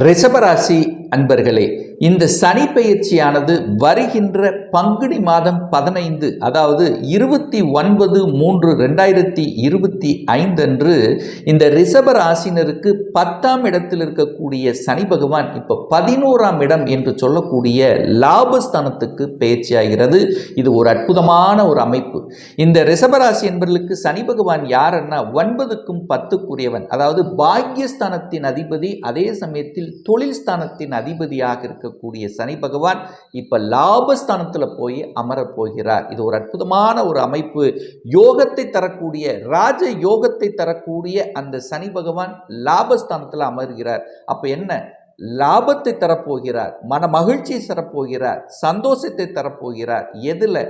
ரிஷபராசி அன்பர்களே இந்த சனி பயிற்சியானது வருகின்ற பங்குனி மாதம் பதினைந்து அதாவது இருபத்தி ஒன்பது மூன்று ரெண்டாயிரத்தி இருபத்தி ஐந்து அன்று இந்த ரிஷப ராசினருக்கு பத்தாம் இடத்தில் இருக்கக்கூடிய சனி பகவான் இப்போ பதினோராம் இடம் என்று சொல்லக்கூடிய லாபஸ்தானத்துக்கு பெயர்ச்சியாகிறது. இது ஒரு அற்புதமான ஒரு அமைப்பு. இந்த ரிஷபராசி என்பவர்களுக்கு சனி பகவான் யாருன்னா ஒன்பதுக்கும் பத்துக்குரியவன். அதாவது பாக்யஸ்தானத்தின் அதிபதி அதே சமயத்தில் தொழில் ஸ்தானத்தின் அதிபதியாக இருக்கக்கூடிய சனி பகவான் இப்போ லாபஸ்தானத்தில் போய் அமரப் போகிறார். இது ஒரு அற்புதமான ஒரு அமைப்பு. யோகத்தை தரக்கூடிய ராஜ யோகத்தை தரக்கூடிய அந்த சனி பகவான் லாபஸ்தானத்தில் அமர்கிறார். அப்போ என்ன? லாபத்தை தரப்போகிறார் மன மகிழ்ச்சியை தரப்போகிறார் சந்தோஷத்தை தரப்போகிறார். எதில்?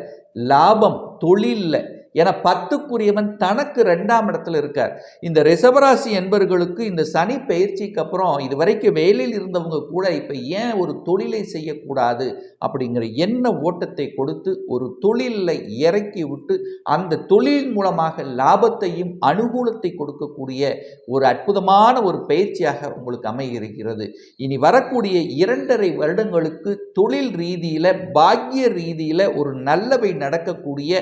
லாபம் தொழிலில். என பத்துக்குரியவன் தனக்கு ரெண்டாம் இடத்துல இருக்கார். இந்த ரிஷபராசி என்பவர்களுக்கு இந்த சனி பயிற்சிக்கு அப்புறம் இது வரைக்கும் வேலையில் இருந்தவங்க கூட இப்போ ஏன் ஒரு தொழிலை செய்யக்கூடாது அப்படிங்கிற எண்ண ஓட்டத்தை கொடுத்து ஒரு தொழிலில் இறக்கி விட்டு அந்த தொழில் மூலமாக லாபத்தையும் அனுகூலத்தை கொடுக்கக்கூடிய ஒரு அற்புதமான ஒரு பயிற்சியாக உங்களுக்கு அமைகிறது இனி வரக்கூடிய இரண்டரை வருடங்களுக்கு தொழில் ரீதியில் பாக்கிய ரீதியில் ஒரு நல்லவை நடக்கக்கூடிய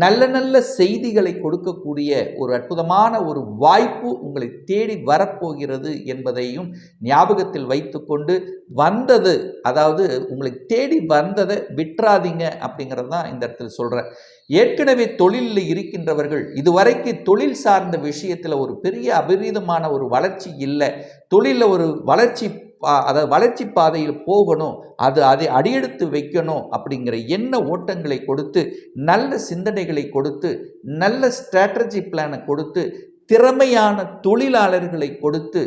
நல்ல நல்ல நல்ல செய்திகளை கொடுக்கக்கூடிய ஒரு அற்புதமான ஒரு வாய்ப்பு உங்களை தேடி வரப்போகிறது என்பதையும் ஞாபகத்தில் வைத்துக்கொண்டு வந்தது அதாவது உங்களை தேடி வந்ததை விட்டுறாதீங்க அப்படிங்கிறது தான் இந்த இடத்துல சொல்கிறேன் ஏற்கனவே தொழிலில் இருக்கின்றவர்கள் இதுவரைக்கு தொழில் சார்ந்த விஷயத்தில் ஒரு பெரிய அபரீதமான ஒரு வளர்ச்சி இல்லை. தொழிலில் ஒரு வளர்ச்சி பா- அதாவது வளர்ச்சி பாதையில் போகணும் அது அதை அடியெடுத்து வைக்கணும் அப்படிங்கிற எண்ண ஓட்டங்களை கொடுத்து நல்ல சிந்தனைகளை கொடுத்து நல்ல ஸ்ட்ராட்டஜி பிளானை கொடுத்து திறமையான தொழிலாளர்களை கொடுத்து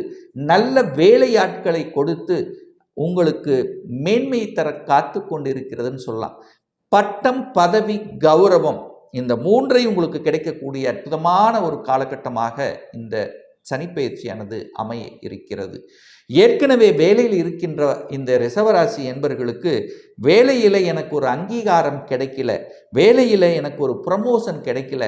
நல்ல வேலையாட்களை கொடுத்து உங்களுக்கு மேன்மை தர காத்து கொண்டிருக்கிறதுன்னு சொல்லலாம். பட்டம் பதவி கௌரவம் இந்த மூன்றையும் உங்களுக்கு கிடைக்கக்கூடிய அற்புதமான ஒரு காலகட்டமாக இந்த சனிப்பயிற்சியானது அமைய இருக்கிறது. ஏற்கனவே வேலையில் இருக்கின்ற இந்த ரிசவராசி என்பர்களுக்கு வேலையில் எனக்கு ஒரு அங்கீகாரம் கிடைக்கல வேலையில் எனக்கு ஒரு ப்ரமோஷன் கிடைக்கல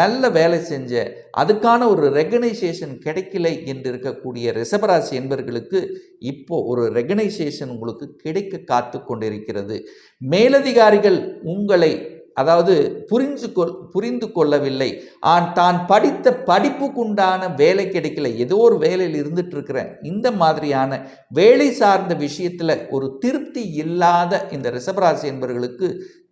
நல்ல வேலை செஞ்ச அதுக்கான ஒரு ரெகனைசேஷன் கிடைக்கல என்று இருக்கக்கூடிய ரிசவராசி என்பர்களுக்கு இப்போ ஒரு ரெகனைசேஷன் உங்களுக்கு கிடைக்க காத்து கொண்டிருக்கிறது. மேலதிகாரிகள் உங்களை அதாவது புரிஞ்சு கொள் புரிந்து கொள்ளவில்லை. ஆன் தான் படித்த படிப்புக்குண்டான வேலை கிடைக்கல. ஏதோ ஒரு வேலையில் இருந்துட்டு இருக்கிறேன் இந்த மாதிரியான வேலை சார்ந்த விஷயத்தில் ஒரு திருப்தி இல்லாத இந்த ரிஷபராசி என்பவர்களுக்கு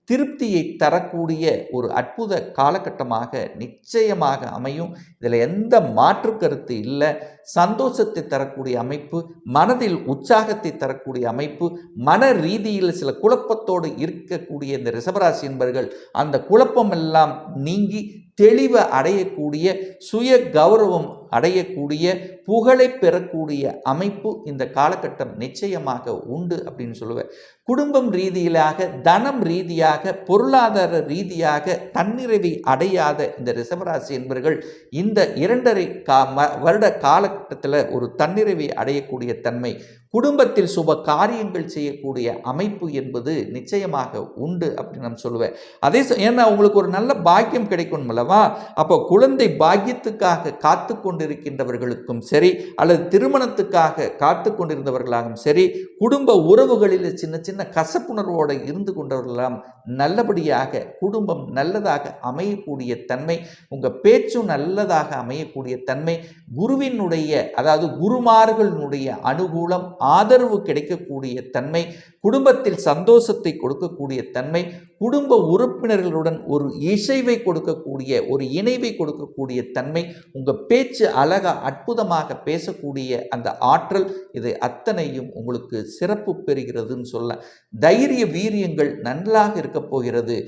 திருப்தியை தரக்கூடிய ஒரு அற்புத காலகட்டமாக நிச்சயமாக அமையும். இதில் எந்த மாற்று கருத்து இல்லை. சந்தோஷத்தை தரக்கூடிய அமைப்பு மனதில் உற்சாகத்தை தரக்கூடிய அமைப்பு மன ரீதியில் சில குழப்பத்தோடு இருக்கக்கூடிய இந்த ரிஷபராசி என்பர்கள் அந்த குழப்பமெல்லாம் நீங்கி தெளிவை அடையக்கூடிய சுய கௌரவம் அடையக்கூடிய புகழை பெறக்கூடிய அமைப்பு இந்த காலகட்டம் நிச்சயமாக உண்டு அப்படின்னு சொல்லுவேன். குடும்பம் ரீதியிலாக தனம் ரீதியாக பொருளாதார ரீதியாக தன்னிறைவை அடையாத இந்த ரிசவராசி என்பவர்கள் இந்த இரண்டரை கா ம வருட காலகட்டத்தில் ஒரு தன்னிறைவை அடையக்கூடிய தன்மை குடும்பத்தில் சுப காரியங்கள் செய்யக்கூடிய அமைப்பு என்பது நிச்சயமாக உண்டு அப்படின்னு நான் சொல்லுவேன். அதே ஏன்னா உங்களுக்கு ஒரு நல்ல பாக்கியம் கிடைக்கும் அல்லவா? அப்போ குழந்தை பாக்கியத்துக்காக காத்து கொண்டிருக்கின்றவர்களுக்கும் சரி அல்லது திருமணத்துக்காக காத்து கொண்டிருந்தவர்களாகவும் சரி குடும்ப உறவுகளில் சின்ன சின்ன கசப்புணர்வோடு இருந்து கொண்டவர்களாம் நல்லபடியாக குடும்பம் நல்லதாக அமையக்கூடிய தன்மை உங்கள் பேச்சும் நல்லதாக அமையக்கூடிய தன்மை குருவினுடைய அதாவது குருமார்களுடைய அனுகூலம் ஆதரவு கிடைக்கக்கூடிய தன்மை குடும்பத்தில் சந்தோஷத்தை கொடுக்கக்கூடிய தன்மை குடும்ப உறுப்பினர்களுடன் ஒரு இசைவை கொடுக்கக்கூடிய ஒரு இணைவை கொடுக்கக்கூடிய தன்மை உங்கள் பேச்சு அழகா அற்புதமாக பேசக்கூடிய அந்த ஆற்றல் இது அத்தனையும் உங்களுக்கு சிறப்பு பெறுகிறதுன்னு சொல்ல. தைரிய வீரியங்கள் நன்றாக இருக்கப் போகிறது.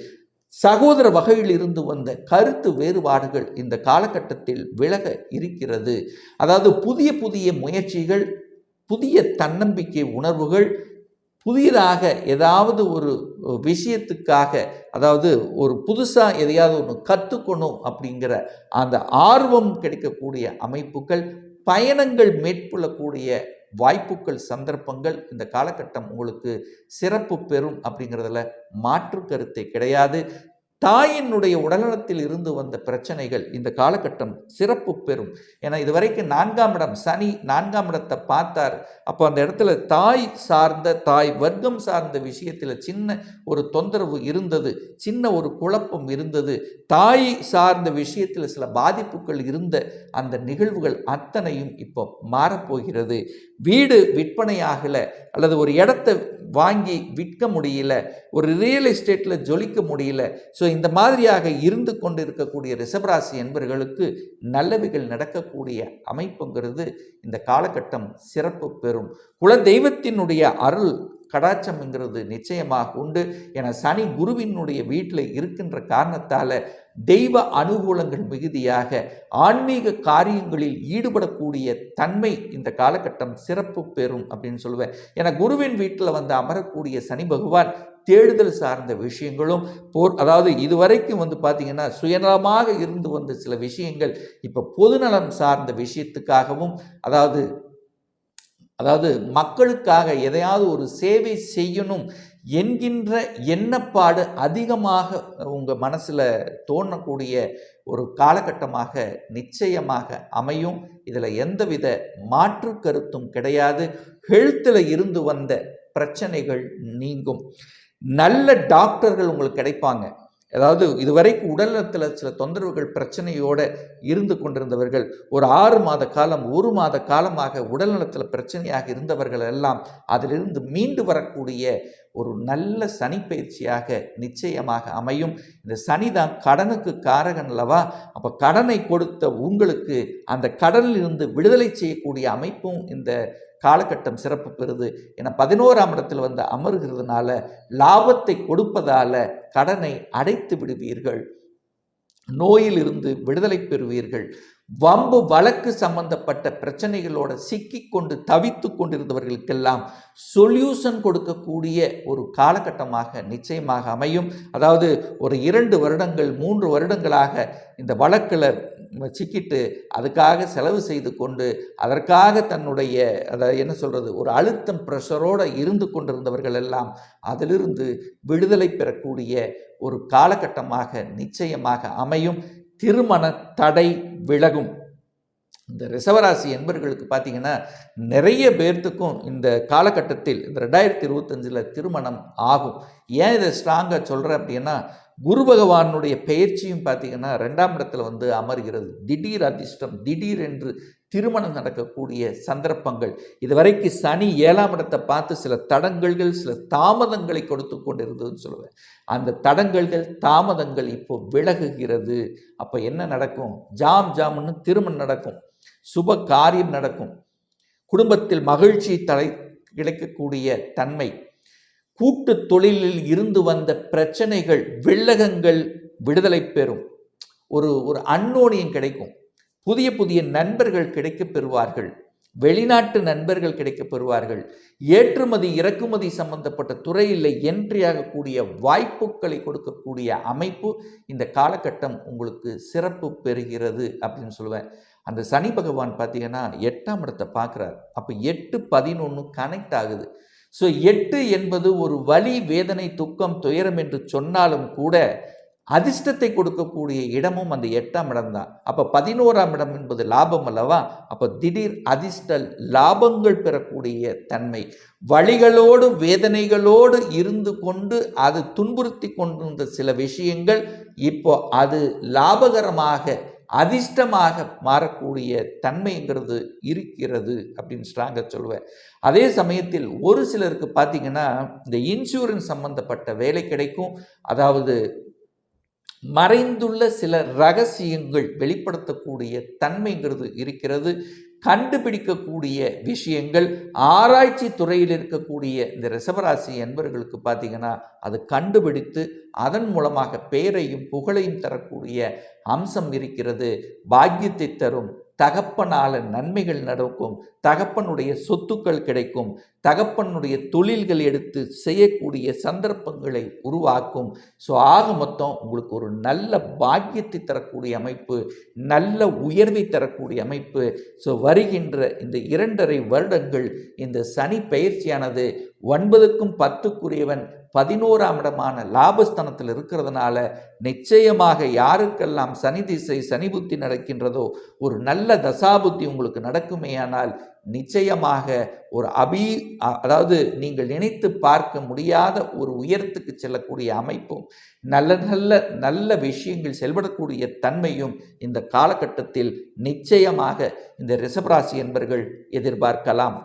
சகோதர வகையில் இருந்து வந்த கருத்து வேறுபாடுகள் இந்த காலகட்டத்தில் விலக இருக்கிறது. அதாவது புதிய புதிய முயற்சிகள் புதிய தன்னம்பிக்கை உணர்வுகள் புதியதாக ஏதாவது ஒரு விஷயத்துக்காக அதாவது ஒரு புதுசாக எதையாவது ஒன்று கற்றுக்கணும் அப்படிங்கிற அந்த ஆர்வம் கிடைக்கக்கூடிய அமைப்புகள் பயணங்கள் மேற்கொள்ளக்கூடிய வாய்ப்புகள் சந்தர்ப்பங்கள் இந்த காலகட்டம் உங்களுக்கு சிறப்பு பெறும் அப்படிங்கிறதுல மாற்று கருத்தை கிடையாது. தாயினுடைய உடல்நலத்தில் இருந்து வந்த பிரச்சனைகள் இந்த காலகட்டம் சிறப்பு பெறும். ஏன்னா இதுவரைக்கும் நான்காம் இடம் சனி நான்காம் இடத்தை பார்த்தார். அப்போ அந்த இடத்துல தாய் சார்ந்த தாய் வர்க்கம் சார்ந்த விஷயத்தில் சின்ன ஒரு தொந்தரவு இருந்தது. சின்ன ஒரு குழப்பம் இருந்தது. தாய் சார்ந்த விஷயத்தில் சில பாதிப்புகள் இருந்த அந்த நிகழ்வுகள் அத்தனையும் இப்போ மாறப்போகிறது. வீடு விற்பனையாகலை அல்லது ஒரு இடத்த வாங்கி விற்க முடியல ஒரு ரியல் எஸ்டேட்டில் ஜொலிக்க முடியல. ஸோ இந்த மாதிரியாக இருந்து கொண்டு இருக்கக்கூடிய ரிஷபராசி என்பர்களுக்கு நல்லவைகள் நடக்கக்கூடிய அமைப்புங்கிறது இந்த காலகட்டம் சிறப்பு பெறும். குல தெய்வத்தினுடைய அருள் கடாச்சம்ங்கிறது நிச்சயமாக உண்டு. என சனி குருவினுடைய வீட்டில் இருக்கின்ற காரணத்தால் தெய்வ அனுகூலங்கள் மிகுதியாக ஆன்மீக காரியங்களில் ஈடுபடக்கூடிய தன்மை இந்த காலகட்டம் சிறப்பு பெறும் அப்படின்னு சொல்லுவேன். ஏன்னா குருவின் வீட்டில் வந்து அமரக்கூடிய சனி பகவான் தேடுதல் சார்ந்த விஷயங்களும் போர் அதாவது இதுவரைக்கும் வந்து பார்த்திங்கன்னா சுயநலமாக இருந்து வந்த சில விஷயங்கள் இப்போ பொதுநலம் சார்ந்த விஷயத்துக்காகவும் அதாவது அதாவது மக்களுக்காக எதையாவது ஒரு சேவை செய்யணும் என்கின்ற எண்ணப்பாடு அதிகமாக உங்கள் மனசில் தோணக்கூடிய ஒரு காலகட்டமாக நிச்சயமாக அமையும். இதில் எந்தவித மாற்று கருத்தும் கிடையாது. ஹெல்த்தில் இருந்து வந்த பிரச்சனைகள் நீங்கும். நல்ல டாக்டர்கள் உங்களுக்கு கிடைப்பாங்க. அதாவது இதுவரைக்கும் உடல்நலத்தில் சில தொந்தரவுகள் பிரச்சனையோடு இருந்து கொண்டிருந்தவர்கள் ஒரு ஆறு மாத காலம் ஒரு மாத காலமாக உடல்நலத்தில் பிரச்சனையாக இருந்தவர்கள் எல்லாம் அதிலிருந்து மீண்டு வரக்கூடிய ஒரு நல்ல சனி பயிற்சியாக நிச்சயமாக அமையும். இந்த சனி தான் கடனுக்கு காரகன் அல்லவா? அப்போ கடனை கொடுத்த உங்களுக்கு அந்த கடனிலிருந்து விடுதலை செய்யக்கூடிய அமைப்பும் இந்த காலகட்டம் சிறப்பு பெறுது. என பதினோராம் இடத்தில் வந்து அமர்கிறதுனால லாபத்தை கொடுப்பதால கடனை அடைத்து விடுவீர்கள். நோயிலிருந்து விடுதலை பெறுவீர்கள். வம்பு வழக்கு சம்பந்தப்பட்ட பிரச்சனைகளோட சிக்கி கொண்டு தவித்து கொண்டிருந்தவர்களுக்கெல்லாம் சொல்யூஷன் கொடுக்கக்கூடிய ஒரு காலகட்டமாக நிச்சயமாக அமையும். அதாவது ஒரு இரண்டு வருடங்கள் மூன்று வருடங்களாக இந்த வழக்கில் சிக்கிட்டு அதுக்காக செலவு செய்து கொண்டு அதற்காக தன்னுடைய அதை என்ன சொல்கிறது ஒரு அழுத்தம் ப்ரெஷரோடு இருந்து கொண்டிருந்தவர்கள் எல்லாம் அதிலிருந்து விடுதலை பெறக்கூடிய ஒரு காலகட்டமாக நிச்சயமாக அமையும். திருமண தடை விலகும். இந்த ரிசவராசி என்பர்களுக்கு பார்த்தீங்கன்னா நிறைய பேர்த்துக்கும் இந்த காலகட்டத்தில் இந்த ரெண்டாயிரத்தி இருபத்தஞ்சில் திருமணம் ஆகும். ஏன் இதை ஸ்ட்ராங்காக சொல்கிறேன் அப்படின்னா குரு பகவானுடைய பெயர்ச்சியும் பார்த்தீங்கன்னா ரெண்டாம் இடத்துல வந்து அமர்கிறது. திடீர் அதிர்ஷ்டம் திடீர் என்று திருமணம் நடக்கக்கூடிய சந்தர்ப்பங்கள். இதுவரைக்கு சனி ஏழாம் இடத்தை பார்த்து சில தடங்கல்கள் சில தாமதங்களை கொடுத்து கொண்டிருந்ததுன்னு சொல்லுவேன். அந்த தடங்கல்கள் தாமதங்கள் இப்போ விலகுகிறது. அப்போ என்ன நடக்கும்? ஜாம் ஜாம்னு திருமணம் நடக்கும். சுப காரியம் நடக்கும். குடும்பத்தில் மகிழ்ச்சி தலை கிடைக்கக்கூடிய தன்மை. கூட்டு தொழிலில் இருந்து வந்த பிரச்சனைகள் வில்லகங்கள் விடுதலை பெறும். ஒரு ஒரு அன்னோனியம் கிடைக்கும். புதிய புதிய நண்பர்கள் கிடைக்கப் பெறுவார்கள் வெளிநாட்டு நண்பர்கள் கிடைக்கப் பெறுவார்கள் ஏற்றுமதி இறக்குமதி சம்பந்தப்பட்ட துறையில் என்ட்ரி ஆகக்கூடிய வாய்ப்புகளை கொடுக்கக்கூடிய அமைப்பு இந்த காலகட்டம் உங்களுக்கு சிறப்பு பெறுகிறது அப்படின்னு சொல்லுவேன். அந்த சனி பகவான் பார்த்தீங்கன்னா எட்டாம் இடத்தை பார்க்குறாரு. அப்போ எட்டு பதினொன்று கனெக்ட் ஆகுது. ஸோ எட்டு என்பது ஒரு வலி வேதனை துக்கம் துயரம் என்று சொன்னாலும் கூட அதிர்ஷ்டத்தை கொடுக்கக்கூடிய இடமும் அந்த எட்டாம் இடம் தான் அப்போ பதினோராம் இடம் என்பது லாபம் அல்லவா? அப்போ திடீர் அதிர்ஷ்ட லாபங்கள் பெறக்கூடிய தன்மை. வழிகளோடு வேதனைகளோடு இருந்து கொண்டு அது துன்புறுத்தி கொண்டிருந்த சில விஷயங்கள் இப்போ அது லாபகரமாக அதிர்ஷ்டமாக மாறக்கூடிய தன்மைங்கிறது இருக்கிறது அப்படின்னு ஸ்ட்ராங்காக சொல்லுவேன் அதே சமயத்தில் ஒரு சிலருக்கு பார்த்தீங்கன்னா இந்த இன்சூரன்ஸ் சம்பந்தப்பட்ட வேலை கிடைக்கும். அதாவது மறைந்துள்ள சில ரகசியங்கள் வெளிப்படுத்தக்கூடிய தன்மைங்கிறது இருக்கிறது. கண்டுபிடிக்கக்கூடிய விஷயங்கள் ஆராய்ச்சி துறையில் இருக்கக்கூடிய இந்த ரிசவராசி என்பவர்களுக்கு பார்த்தீங்கன்னா அது கண்டுபிடித்து அதன் மூலமாக பெயரையும் புகழையும் தரக்கூடிய அம்சம் இருக்கிறது. பாக்கியத்தை தரும் தகப்பனால நன்மைகள் நடக்கும் தகப்பனுடைய சொத்துக்கள் கிடைக்கும் தகப்பனுடைய தொழில்கள் எடுத்து செய்யக்கூடிய சந்தர்ப்பங்களை உருவாக்கும். ஸோ ஆக மொத்தம் உங்களுக்கு ஒரு நல்ல பாக்கியத்தை தரக்கூடிய அமைப்பு நல்ல உயர்வை தரக்கூடிய அமைப்பு. ஸோ வருகின்ற இந்த இரண்டரை வருடங்கள் இந்த சனி பயிற்சியானது ஒன்பதுக்கும் பத்துக்குரியவன் பதினோராம் இடமான லாபஸ்தனத்தில் இருக்கிறதுனால நிச்சயமாக யாருக்கெல்லாம் சனி திசை சனி புத்தி நடக்கின்றதோ ஒரு நல்ல தசாபுத்தி உங்களுக்கு நடக்குமேயானால் நிச்சயமாக ஒரு அபி அதாவது நீங்கள் நினைத்து பார்க்க முடியாத ஒரு உயரத்துக்கு செல்லக்கூடிய அமைப்பும் நல்ல நல்ல நல்ல விஷயங்கள் செயல்படக்கூடிய தன்மையும் இந்த காலகட்டத்தில் நிச்சயமாக இந்த ரிஷபராசி என்பர்கள் எதிர்பார்க்கலாம்.